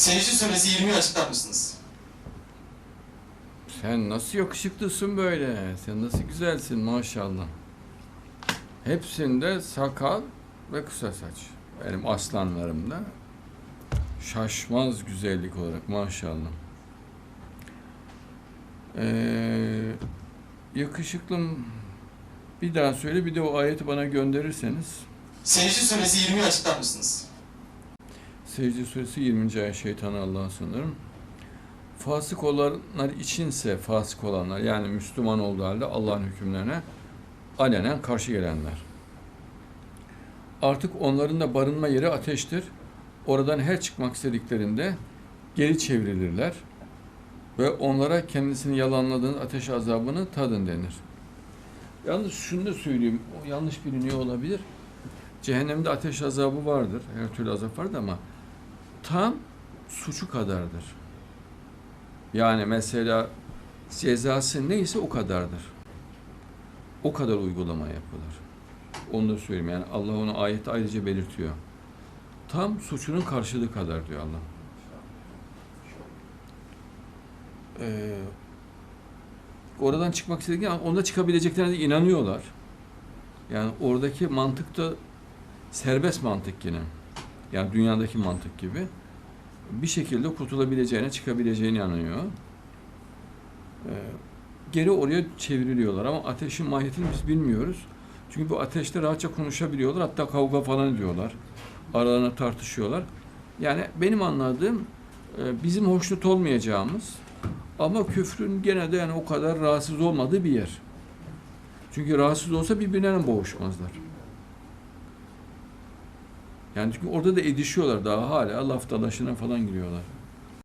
Secde suresi 20'yi açıklar mısınız? Sen nasıl yakışıklısın böyle? Sen nasıl güzelsin maşallah. Hepsinde sakal ve kısa saç. Benim aslanlarımda şaşmaz güzellik olarak maşallah. Ee, yakışıklım bir daha söyle bir de o ayeti bana gönderirseniz. Secde suresi 20'yi açıklar mısınız? Secde suresi 20. ayet şeytanı Allah'a sığınırım. Fasık olanlar içinse fasık olanlar yani Müslüman olduğu halde Allah'ın hükümlerine alenen karşı gelenler. Artık onların da barınma yeri ateştir. Oradan her çıkmak istediklerinde geri çevrilirler ve onlara kendisini yalanladığın ateş azabını tadın denir. Yalnız şunu da söyleyeyim, o yanlış biliniyor olabilir. Cehennemde ateş azabı vardır, her türlü azap vardır ama tam suçu kadardır. Yani mesela cezası neyse o kadardır. O kadar uygulama yapılır. Onu da söyleyeyim yani Allah onu ayette ayrıca belirtiyor. Tam suçunun karşılığı kadar diyor Allah. Ee, oradan çıkmak istedikleri onda çıkabileceklerine de inanıyorlar. Yani oradaki mantık da serbest mantık yine. Yani dünyadaki mantık gibi. Bir şekilde kurtulabileceğine, çıkabileceğine inanıyor. Ee, geri oraya çevriliyorlar ama ateşin mahiyetini biz bilmiyoruz. Çünkü bu ateşte rahatça konuşabiliyorlar. Hatta kavga falan ediyorlar. Aralarına tartışıyorlar. Yani benim anladığım e, bizim hoşnut olmayacağımız ama küfrün gene de yani o kadar rahatsız olmadığı bir yer. Çünkü rahatsız olsa birbirlerine boğuşmazlar. Yani çünkü orada da edişiyorlar daha hala laf dalaşına falan giriyorlar.